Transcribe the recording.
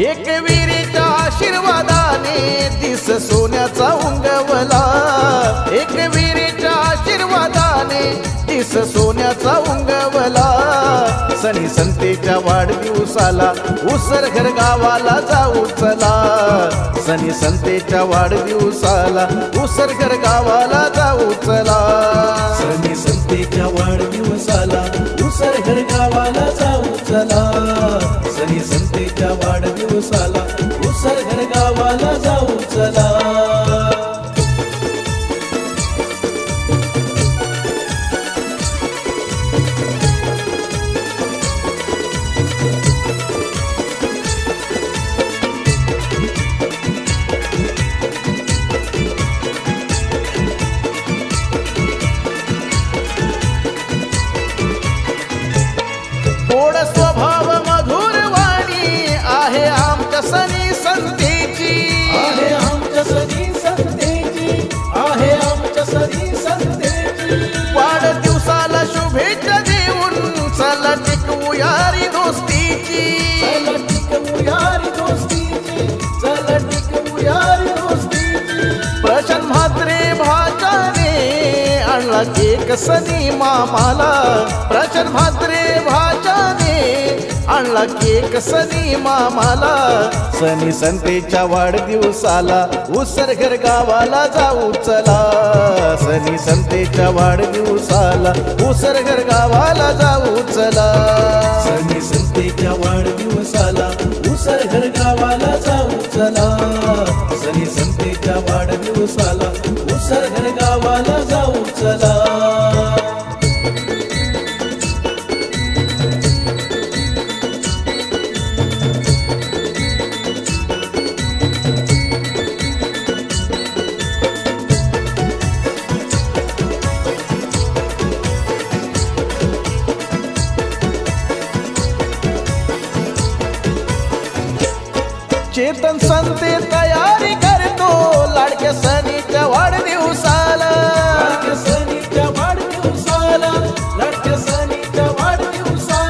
एक विरीच्या आशीर्वादाने दिस सोन्याचा उंगवला. एक विरीच्या आशीर्वादाने दिस सोन्याचा उंगवला. सनी संतेच्या वाढदिवसाला उसरघर गावाला जाऊ चला. सनी संतेच्या वाढदिवसाला उसरघर गावाला जाऊ चला. सनी संतेच्या वाढदिवसाला उसरघर गावाला जाऊ चला. वाढदिवसाला केकसनी मामाला प्रशांत म्हात्रे भाच्याने आणला केकसनी मामाला. सनी संतेच्या वाढदिवसाला उसरघर गावाला जाऊ चला. सनी संतेच्या वाढदिवसाला उसरघर गावाला जाऊ चला. सनी संतेच्या वाढदिवसाला उसरघर गावाला जाऊ चला. सनी संतेच्या वाढदिवसाला उसरघर गावाला जाऊ चला. चेतन संते तयारी करतो. लाडक्या सनीच्या वाढदिवसा